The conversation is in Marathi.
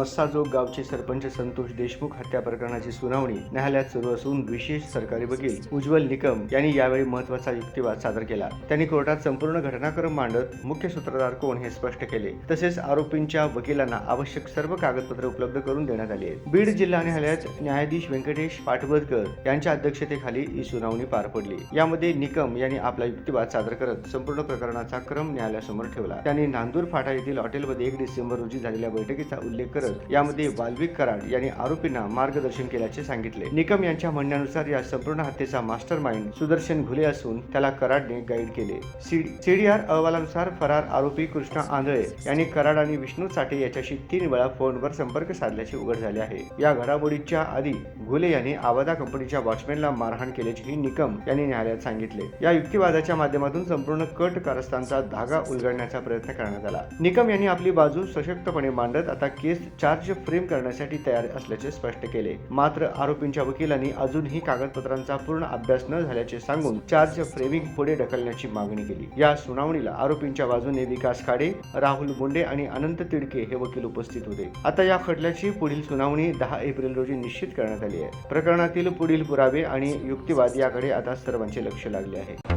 मस्साजोग गावचे सरपंच संतोष देशमुख हत्या प्रकरणाची सुनावणी न्यायालयात सुरू असून विशेष सरकारी वकील उज्ज्वल निकम यांनी यावेळी महत्त्वाचा युक्तिवाद सादर केला. त्यांनी कोर्टात संपूर्ण घटनाक्रम मांडत मुख्य सूत्रधार कोण हे स्पष्ट केले. तसेच आरोपींच्या वकिलांना आवश्यक सर्व कागदपत्रे उपलब्ध करून देण्यात आली आहेत. बीड जिल्हा न्यायालयात न्यायाधीश व्यंकटेश पाटबळकर यांच्या अध्यक्षतेखाली ही सुनावणी पार पडली. यामध्ये निकम यांनी आपला युक्तिवाद सादर करत संपूर्ण प्रकरणाचा क्रम न्यायालयासमोर ठेवला. त्यांनी नांदूर फाटा येथील हॉटेलमध्ये एक डिसेंबर रोजी झालेल्या बैठकीचा उल्लेख करत यामध्ये वाल्विक कराड यांनी आरोपींना मार्गदर्शन केल्याचे सांगितले. निकम यांच्या म्हणण्यानुसार या संपूर्ण हत्येचा मास्टर माइंड सुदर्शन घुले असून त्याला कराडने गाईड केले. सीडीआर अहवालानुसार फरार आरोपी कृष्णा आंधळे यांनी कराड आणि विष्णू साठे याच्याशी तीन वेळा फोनवर संपर्क साधल्याचे उघड झाले आहे. या घडामोडीच्या आधी घुले यांनी आवादा कंपनीच्या वॉचमॅनला मारहाण केल्याचेही निकम यांनी न्यायालयात सांगितले. या युक्तिवादाच्या माध्यमातून संपूर्ण कट कारस्थानचा धागा उलगडण्याचा प्रयत्न करण्यात आला. निकम यांनी आपली बाजू सशक्तपणे मांडत आता केस चार्ज फ्रेम करण्यासाठी तयार असल्याचे स्पष्ट केले. मात्र आरोपींच्या वकिलांनी अजूनही कागदपत्रांचा पूर्ण अभ्यास न झाल्याचे सांगून चार्ज फ्रेमिंग पुढे ढकलण्याची मागणी केली. या सुनावणीला आरोपींच्या बाजूने विकास खाडे राहुल मुंडे आणि अनंत तिडके हे वकील उपस्थित होते. आता या खटल्याची पुढील सुनावणी दहा एप्रिल रोजी निश्चित करण्यात आली आहे. प्रकरणातील पुढील पुरावे आणि युक्तिवाद याकडे आता सर्वांचे लक्ष लागले आहे.